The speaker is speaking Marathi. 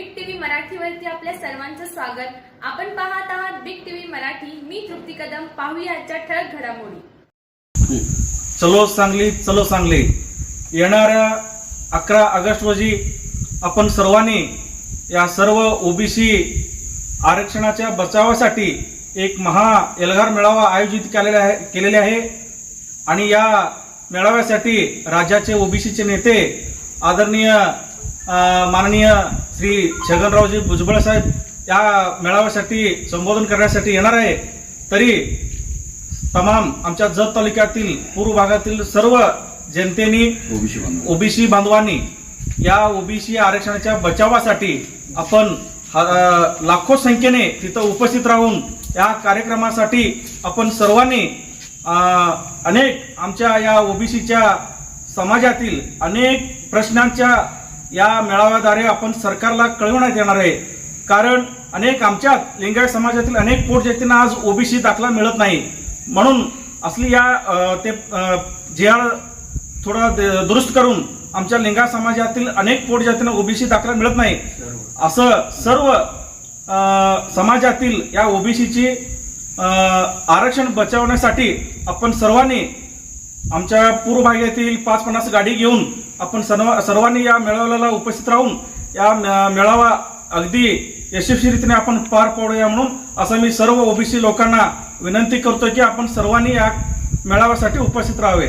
बिग टीव्ही मराठीवरती आपल्या सर्वांचं स्वागत. आपण पाहत आहात बिग टीव्ही मराठी. मी तृप्ती कदम. पाहूया आजच्या ठळक घडामोडी. चलो सांगली चलो सांगली. येणाऱ्या अकरा ऑगस्ट रोजी आपण सर्वांनी या सर्व ओबीसी आरक्षणाच्या बचावासाठी एक महा एल्गार मेळावा आयोजित केलेला आहे केलेले आहे. आणि या मेळाव्यासाठी राज्याचे ओबीसीचे नेते आदरणीय माननीय श्री छगनरावजी भुजबळ साहेब या मेळाव्यासाठी संबोधन करण्यासाठी येणार आहे तरी तमाम आमच्या जत तालुक्यातील पूर्व भागातील सर्व जनतेनी ओबीसी बांधव ओबीसी बांधवांनी या ओबीसी आरक्षणाच्या बचावासाठी आपण लाखो संख्येने तिथं उपस्थित राहून या कार्यक्रमासाठी आपण सर्वांनी अनेक आमच्या या ओबीसीच्या समाजातील अनेक प्रश्नांच्या या मेळाव्याद्वारे आपण सरकारला कळवण्यात येणार आहे. कारण अनेक आमच्या लिंगायत समाजातील अनेक पोटजातींना आज ओबीसी दाखला मिळत नाही. म्हणून असली या ते जे आर थोडा द- दुरुस्त करून आमच्या लिंगा समाजातील अनेक पोटजातींना ओबीसी दाखला मिळत नाही. असं सर्व समाजातील या ओबीसीची आरक्षण बचावण्यासाठी आपण सर्वांनी आमच्या पूर्व भागातील पाच पन्नास गाडी घेऊन आपण सर्व सर्वांनी या मेळाव्याला उपस्थित राहून या मेळावा अगदी यशस्वीरित्याने आपण पार पाडूया म्हणून असं मी सर्व ओबीसी लोकांना विनंती करतो की आपण सर्वांनी या मेळाव्यासाठी उपस्थित राहावे.